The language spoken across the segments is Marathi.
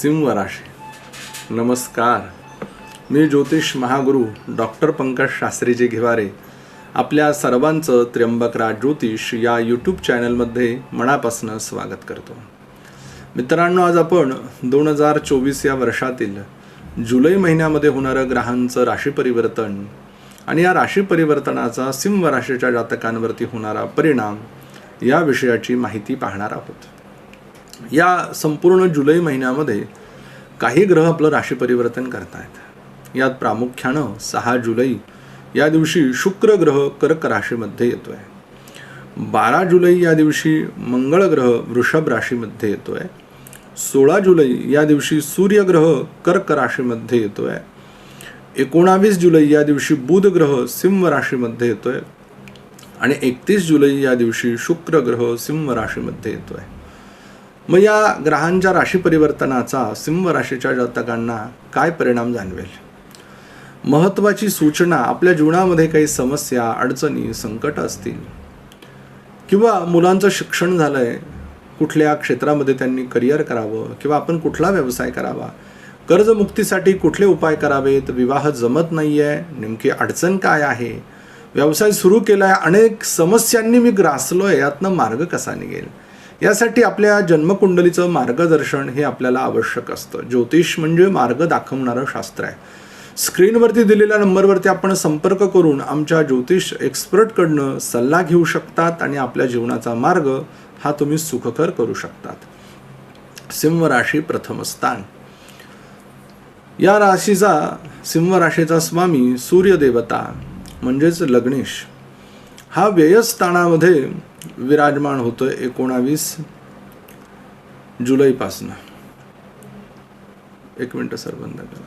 सिंह राशी नमस्कार. मी ज्योतिष महागुरू डॉक्टर पंकज शास्त्रीजी घेवारे. आपल्या सर्वांचं त्र्यंबकराज ज्योतिष या यूट्यूब चॅनलमध्ये मनापासून स्वागत करतो. मित्रांनो आज आपण दोन हजार चोवीस या वर्षातील जुलै महिन्यामध्ये होणारं ग्रहांचं राशी परिवर्तन आणि या राशी परिवर्तनाचा सिंह राशीच्या जातकांवरती होणारा परिणाम या विषयाची माहिती पाहणार आहोत. या संपूर्ण जुलै महिन्यामध्ये काही ग्रह आपलं राशी परिवर्तन करतायत. यात प्रामुख्यानं सहा जुलै या दिवशी शुक्र ग्रह कर्क राशीमध्ये येतो आहे बारा जुलै या दिवशी मंगळ ग्रह वृषभ राशीमध्ये येतो आहे सोळा जुलै या दिवशी सूर्यग्रह कर्क राशीमध्ये येतो आहे एकोणावीस जुलै या दिवशी बुध ग्रह सिंह राशीमध्ये येतो आहे आणि एकतीस जुलै या दिवशी शुक्र ग्रह सिंह राशीमध्ये येतो आहे मग या ग्रहांच्या राशी परिवर्तनाचा सिंह राशीच्या जातकांना काय परिणाम जाणवेल? महत्त्वाची सूचना आपल्या जीवनामध्ये काही समस्या अडचणी संकट असतील किंवा मुलांचं शिक्षण झालंय कुठल्या क्षेत्रामध्ये त्यांनी करिअर करावं किंवा आपण कुठला व्यवसाय करावा कर्जमुक्तीसाठी कुठले उपाय करावेत विवाह जमत नाही आहे नेमकी अडचण काय आहे? व्यवसाय सुरू केला आहे अनेक समस्यांनी मी ग्रासलो आहे यातनं मार्ग कसा निघेल? यासाठी आपल्या जन्मकुंडलीचं मार्गदर्शन हे आपल्याला आवश्यक असतं. ज्योतिष म्हणजे मार्ग दाखवणारं शास्त्र आहे. स्क्रीनवरती दिलेल्या नंबरवरती आपण संपर्क करून आमच्या ज्योतिष एक्सपर्टकडनं सल्ला घेऊ शकतात आणि आपल्या जीवनाचा मार्ग हा तुम्ही सुखकर करू शकतात. सिंह राशी प्रथम स्थान. या राशीचा सिंह राशीचा स्वामी सूर्यदेवता म्हणजेच लग्नेश हा व्ययस्थानामध्ये विराजमान होतोय एकोणावीस जुलैपासनं. एक मिनिट सर बंद करा.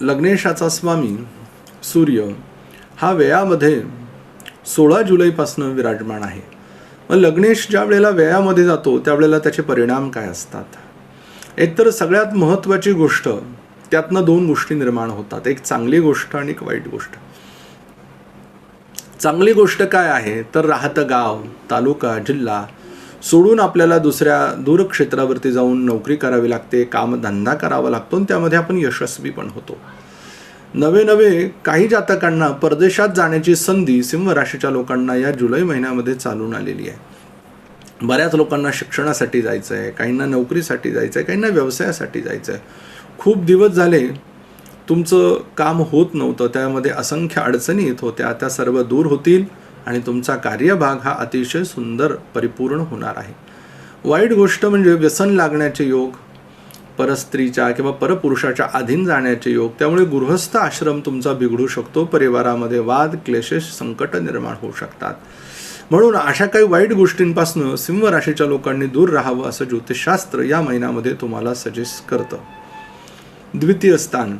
लग्नेशाचा स्वामी सूर्य हा व्ययामध्ये सोळा जुलैपासनं विराजमान आहे. मग लग्नेश ज्या वेळेला व्ययामध्ये जातो त्यावेळेला त्याचे परिणाम काय असतात? एकतर सगळ्यात महत्त्वाची गोष्ट त्यातनं दोन गोष्टी निर्माण होतात. एक चांगली गोष्ट आणि एक वाईट गोष्ट. चांगली गोष्ट काय आहे? तर राहतं गाव तालुका जिल्हा. सोडून आपल्याला दुसऱ्या दूरक्षेत्रावरती जाऊन नोकरी करावी लागते कामधंदा करावा लागतो आणि त्यामध्ये आपण यशस्वी पण होतो. नवे नवे काही जातकांना परदेशात जाण्याची संधी सिंह राशीच्या लोकांना या जुलै महिन्यामध्ये चालून आलेली आहे. बऱ्याच लोकांना शिक्षणासाठी जायचं आहे काहींना नोकरीसाठी जायचं आहे काहींना व्यवसायासाठी जायचं आहे खूप दिवस झाले तुमचं काम होत नव्हतं त्यामध्ये असंख्य अडचणी येत होत्या त्या सर्व दूर होतील आणि तुमचा कार्यभाग हा अतिशय सुंदर परिपूर्ण होणार आहे. वाईट गोष्ट म्हणजे व्यसन लागण्याचे योग परस्त्रीच्या किंवा परपुरुषाच्या अधीन जाण्याचे योग त्यामुळे गृहस्थ आश्रम तुमचा बिघडू शकतो परिवारामध्ये वाद क्लेशेश संकट निर्माण होऊ शकतात. म्हणून अशा काही वाईट गोष्टींपासून सिंह राशीच्या लोकांनी दूर राहावं असं ज्योतिषशास्त्र या महिन्यामध्ये तुम्हाला सजेस्ट करतं. द्वितीय स्थान.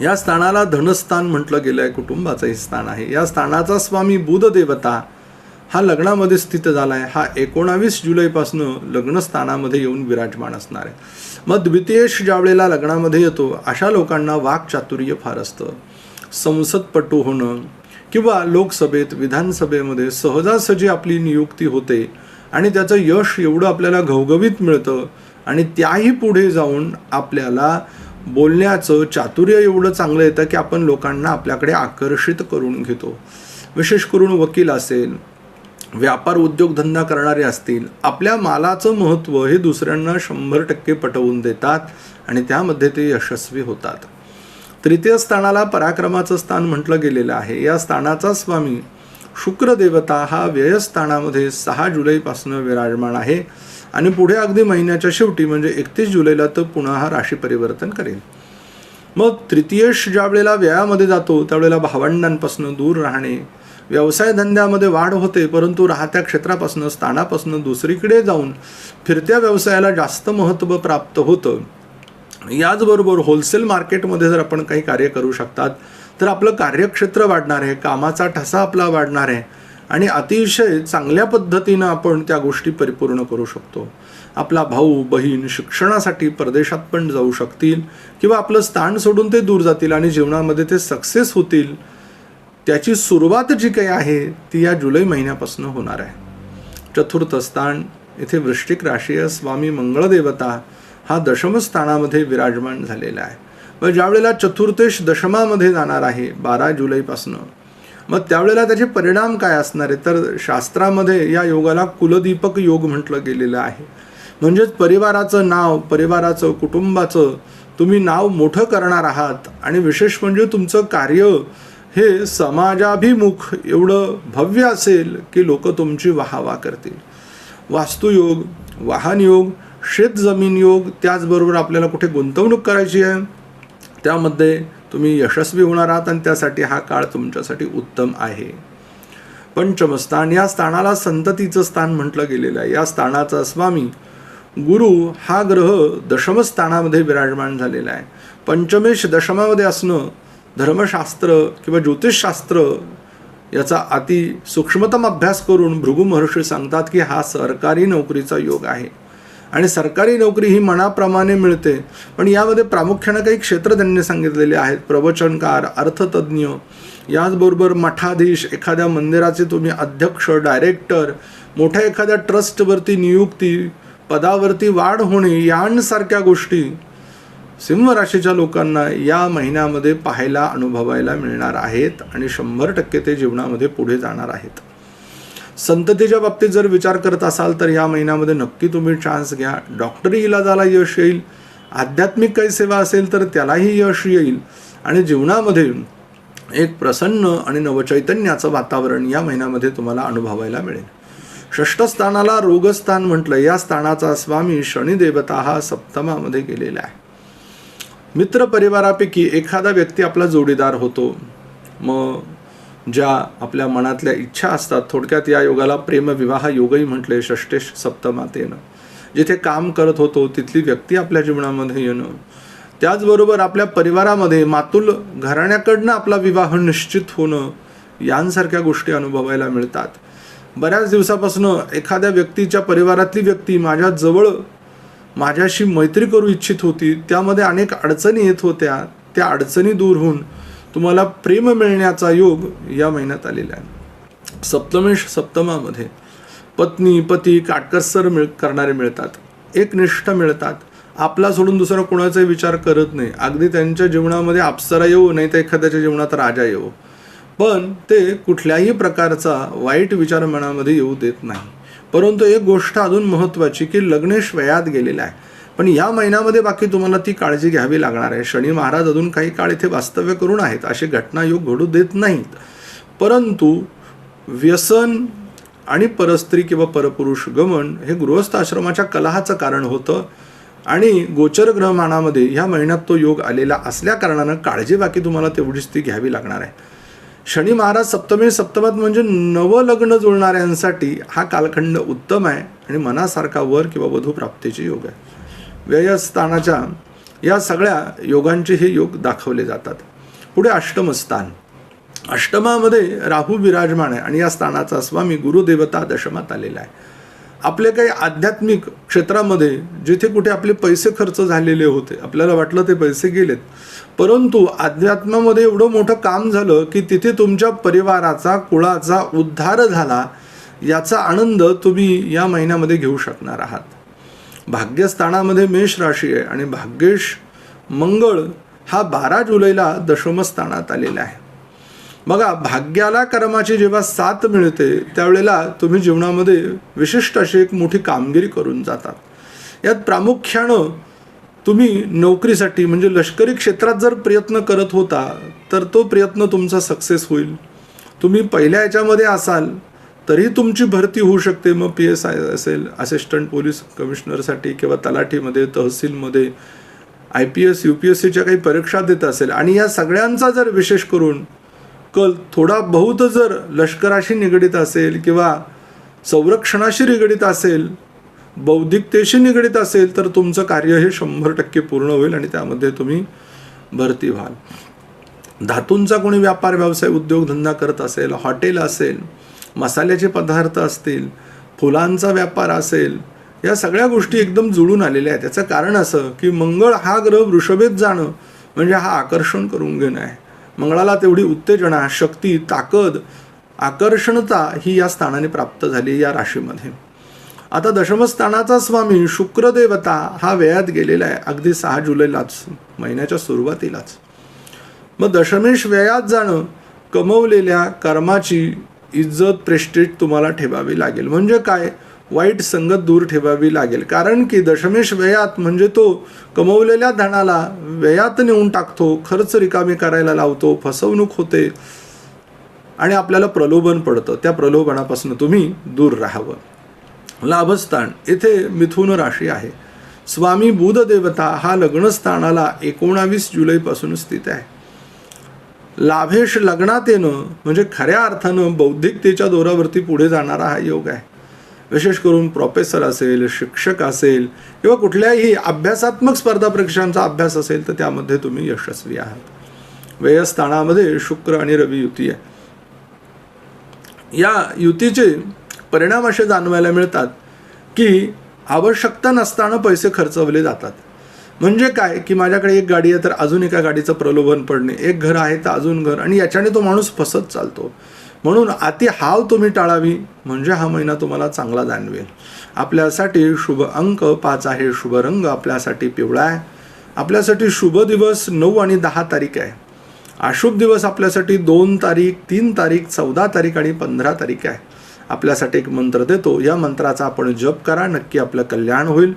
या स्थानाला धनस्थान म्हटलं गेलं आहे कुटुंबाचंही स्थान आहे. या स्थानाचा स्वामी बुधदेवता हा लग्नामध्ये स्थित झाला आहे हा एकोणावीस जुलैपासनं लग्नस्थानामध्ये येऊन विराजमान असणार आहे. मग द्वितीयश ज्यावेळेला लग्नामध्ये येतो अशा लोकांना वाकचातुर्य फार असतं. संसदपटू होणं किंवा लोकसभेत विधानसभेमध्ये सहजासहजी आपली नियुक्ती होते आणि त्याचं यश एवढं आपल्याला घवघवीत मिळतं आणि त्याही पुढे जाऊन आपल्याला बोलण्याचं चातुर्य एवढं चांगलं येतं की आपण लोकांना आपल्याकडे आकर्षित करून घेतो. विशेष करून वकील असेल व्यापार उद्योगधंदा करणारे असतील आपल्या मालाचं महत्त्व हे दुसऱ्यांना शंभर टक्के पटवून देतात आणि त्यामध्ये ते यशस्वी होतात. तृतीय स्थानाला पराक्रमाचं स्थान म्हटलं गेलेलं आहे. या स्थानाचा स्वामी शुक्रदेवता हा व्ययस्थानामध्ये सहा जुलैपासून विराजमान आहे. आणि पुढे अगदी महिन्याच्या शेवटी म्हणजे एकतीस जुलैला तो पुन्हा हा राशी परिवर्तन करेल. मग तृतीयश ज्या वेळेला व्यायामध्ये जातो त्यावेळेला भावंडांपासून दूर राहणे व्यवसाय धंद्यामध्ये वाढ होते परंतु राहत्या क्षेत्रापासून स्थानापासून दुसरीकडे जाऊन फिरत्या व्यवसायाला जास्त महत्त्व प्राप्त होतं. याचबरोबर होलसेल मार्केटमध्ये जर आपण काही कार्य करू शकतात तर आपलं कार्यक्षेत्र वाढणार आहे कामाचा ठसा आपला वाढणार आहे. आणि अतिशय चांगल्या पद्धतीनं आपण त्या गोष्टी परिपूर्ण करू शकतो. आपला भाऊ बहीण शिक्षणासाठी परदेशात पण जाऊ शकतील किंवा आपलं स्थान सोडून ते दूर जातील आणि जीवनामध्ये ते सक्सेस होतील त्याची सुरुवात जी काही आहे ती या जुलै महिन्यापासून होणार आहे. चतुर्थ स्थान इथे वृश्चिक राशीय स्वामी मंगळदेवता हा दशमस्थानामध्ये विराजमान झालेला आहे. व ज्यावेळेला चतुर्थेश दशमामध्ये जाणार आहे बारा जुलैपासनं मग त्यावेळेला त्याचे परिणाम काय असणार आहे? तर शास्त्रामध्ये या योगाला कुलदीपक योग म्हटलं गेलेलं आहे. म्हणजेच परिवाराचं नाव परिवाराचं कुटुंबाचं तुम्ही नाव मोठं करणार आहात आणि विशेष म्हणजे तुमचं कार्य हे समाजाभिमुख एवढं भव्य असेल की लोक तुमची वाहवा करतील. वास्तुयोग वाहन योग शेत जमीन योग त्याचबरोबर आपल्याला कुठे गुंतवणूक करायची आहे? त्यामध्ये तुम्ही यशस्वी होणार आहात आणि त्यासाठी हा काळ तुमच्यासाठी उत्तम आहे. पंचमस्थान या स्थानाला संततीचं स्थान म्हटलं गेलेलं आहे. या स्थानाचा स्वामी गुरु हा ग्रह दशमस्थानामध्ये विराजमान झालेला आहे. पंचमेश दशमामध्ये असणं धर्मशास्त्र किंवा ज्योतिषशास्त्र याचा अति सूक्ष्मतम अभ्यास करून भृगु महर्षी सांगतात की हा सरकारी नोकरीचा योग आहे. आणि सरकारी नोकरी ही मनाप्रमाणे मिळते. पण यामध्ये प्रामुख्यानं काही क्षेत्र त्यांनी सांगितलेले आहेत. प्रवचनकार अर्थतज्ज्ञ याचबरोबर मठाधीश एखाद्या मंदिराचे तुम्ही अध्यक्ष डायरेक्टर मोठ्या एखाद्या ट्रस्टवरती नियुक्ती पदावरती वाढ होणे यांसारख्या गोष्टी सिंह राशीच्या लोकांना या महिन्यामध्ये पाहायला अनुभवायला मिळणार आहेत आणि शंभर टक्के ते जीवनामध्ये पुढे जाणार आहेत. संततीच्या बाबतीत जर विचार करत असाल तर या महिन्यामध्ये नक्की तुम्ही चान्स घ्या. डॉक्टरी इलाजाला यश येईल. आध्यात्मिक काही सेवा असेल तर त्यालाही यश येईल. आणि जीवनामध्ये एक प्रसन्न आणि नवचैतन्याचं वातावरण या महिन्यामध्ये तुम्हाला अनुभवायला मिळेल. षष्ठस्थानाला रोगस्थान म्हटलं. या स्थानाचा स्वामी शनिदेवता हा सप्तमामध्ये गेलेला आहे. मित्र परिवारापैकी एखादा व्यक्ती आपला जोडीदार होतो. मग ज्या आपल्या मनातल्या इच्छा असतात थोडक्यात या योगाला प्रेमविवाह योगही म्हटले षष्टेश सप्तमातेनं. जिथे काम करत होतो तिथली व्यक्ती आपल्या जीवनामध्ये येणं. त्याचबरोबर आपल्या परिवारामध्ये मातुल घराण्याकडनं आपला विवाह निश्चित होणं यांसारख्या गोष्टी अनुभवायला मिळतात. बऱ्याच दिवसापासून एखाद्या व्यक्तीच्या परिवारातली व्यक्ती माझ्या जवळ माझ्याशी मैत्री करू इच्छित होती. त्यामध्ये अनेक अडचणी येत होत्या. त्या अडचणी दूर होऊन तुम्हाला प्रेम मिळण्याचा योग या महिन्यात आलेला आहे. सप्तमेश सप्तमामध्ये पत्नी पती काटकसर मिळ करणारे मिळतात. एकनिष्ठ मिळतात. आपला सोडून दुसरा कोणाचाही विचार करत नाही. अगदी त्यांच्या जीवनामध्ये अप्सरा येऊ नाही तर एखाद्याच्या जीवनात राजा येऊ पण ते कुठल्याही प्रकारचा वाईट विचार मनामध्ये येऊ देत नाही. परंतु एक गोष्ट अजून महत्त्वाची की लग्नेश वयात गेलेला आहे. पण या महिन्यामध्ये बाकी तुम्हाला ती काळजी घ्यावी लागणार आहे. शनी महाराज अजून काही काळ इथे वास्तव्य करून आहेत असे घटना योग घडू देत नाहीत. परंतु व्यसन आणि परस्त्री किंवा परपुरुष गमन हे गृहस्थ आश्रमाच्या कलहाचं कारण होतं आणि गोचर ग्रहमानामध्ये ह्या महिन्यात तो योग आलेला असल्या कारणानं काळजी बाकी तुम्हाला तेवढीच ती घ्यावी लागणार आहे. शनी महाराज सप्तमी सप्तमात म्हणजे नवलग्न जुळणाऱ्यांसाठी हा कालखंड उत्तम आहे आणि मनासारखा वर किंवा वधू प्राप्तीचे योग आहे. व्ययस्थानाच्या या सगळ्या योगांचे हे योग दाखवले जातात. पुढे अष्टमस्थान. अष्टमामध्ये राहू विराजमान आहे आणि या स्थानाचा स्वामी गुरुदेवता दशमात आलेला आहे. आपले काही आध्यात्मिक क्षेत्रामध्ये जिथे कुठे आपले पैसे खर्च झालेले होते आपल्याला वाटलं ते पैसे गेलेत. परंतु अध्यात्मामध्ये एवढं मोठं काम झालं की तिथे तुमच्या परिवाराचा कुळाचा उद्धार झाला याचा आनंद तुम्ही या महिन्यामध्ये घेऊ शकणार आहात. भाग्यस्थानामध्ये मेष राशी आहे आणि भाग्येश मंगळ हा बारा जुलैला दशमस्थानात आलेला आहे. बघा भाग्याला कर्माची जेव्हा साथ मिळते त्यावेळेला तुम्ही जीवनामध्ये विशिष्ट अशी एक मोठी कामगिरी करून जातात. यात प्रामुख्यानं तुम्ही नोकरीसाठी म्हणजे लष्करी क्षेत्रात जर प्रयत्न करत होता तर तो प्रयत्न तुमचा सक्सेस होईल. तुम्ही पहिल्या याच्यामध्ये असाल तरी तुमची भरती होऊ शकते. मग पी एस आय असेल असिस्टंट पोलीस कमिशनरसाठी किंवा तलाठीमध्ये तहसीलमध्ये I P S U P S सीच्या काही परीक्षा देत असेल. आणि या सगळ्यांचा जर विशेष करून कल थोडा बहुत जर लष्कराशी निगडीत असेल किंवा संरक्षणाशी निगडीत असेल बौद्धिकतेशी निगडीत असेल तर तुमचं कार्य हे शंभर टक्के पूर्ण होईल आणि त्यामध्ये तुम्ही भरती व्हाल. धातूंचा कोणी व्यापार व्यवसाय उद्योगधंदा करत असेल हॉटेल असेल मसाल्याचे पदार्थ असतील फुलांचा व्यापार असेल या सगळ्या गोष्टी एकदम जुळून आलेल्या आहेत. त्याचं कारण असं की मंगळ हा ग्रह वृषभेत जाणं म्हणजे हा आकर्षण करून घेणं आहे. मंगळाला तेवढी उत्तेजना शक्ती ताकद आकर्षणता ही या स्थानाने प्राप्त झाली या राशीमध्ये. आता दशमस्थानाचा स्वामी शुक्रदेवता हा वेळात गेलेला आहे. अगदी सहा जुलैलाच महिन्याच्या सुरुवातीलाच. मग दशमेश व्ययात जाणं कमवलेल्या कर्माची इज्जत प्रेस्टेज तुम्हाला ठेवावी लागेल. म्हणजे काय? वाईट संगत दूर ठेवावी लागेल. कारण की दशमेश व्ययात म्हणजे तो कमवलेल्या धनाला व्ययात नेऊन टाकतो खर्च रिकामी करायला लावतो फसवणूक होते आणि आपल्याला प्रलोभन पडतं. त्या प्रलोभनापासून तुम्ही दूर राहावं. लाभस्थान येथे मिथुन राशी आहे. स्वामी बुध देवता हा लग्नस्थानाला एकोणावीस जुलैपासून स्थित आहे. लाभेश लग्नात येणं म्हणजे खऱ्या अर्थानं बौद्धिकतेच्या दोरावरती पुढे जाणारा हा योग आहे. विशेष करून प्रोफेसर असेल शिक्षक असेल किंवा कुठल्याही अभ्यासात्मक स्पर्धा परीक्षांचा अभ्यास असेल तर त्यामध्ये तुम्ही यशस्वी आहात. व्ययस्थानामध्ये शुक्र आणि रवी युती आहे. या युतीचे परिणाम असे जाणवायला मिळतात की आवश्यकता नसताना पैसे खर्चवले जातात. म्हणजे काय? की माझ्याकडे एक गाडी आहे तर अजून एका गाडीचं प्रलोभन पडणे. एक घर आहे तर अजून घर. आणि याच्याने तो माणूस फसत चालतो. म्हणून अति हाव तुम्ही टाळावी म्हणजे हा महिना तुम्हाला चांगला जाणवेल. आपल्यासाठी शुभ अंक पाच आहे. शुभ रंग आपल्यासाठी पिवळा आहे. आपल्यासाठी शुभ दिवस नऊ आणि दहा तारीख आहे. अशुभ दिवस आपल्यासाठी दोन तारीख तीन तारीख चौदा तारीख आणि पंधरा तारीख आहे. आपल्यासाठी एक मंत्र देतो. या मंत्राचा आपण जप करा. नक्की आपलं कल्याण होईल.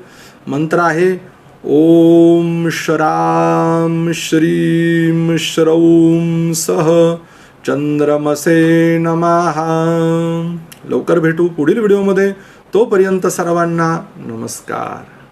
मंत्र आहे ओम श्राम श्रीम श्रौम सह चंद्रमसे नमहा लवकर भेटू पुढील व्हिडिओमध्ये. तोपर्यंत सर्वांना नमस्कार.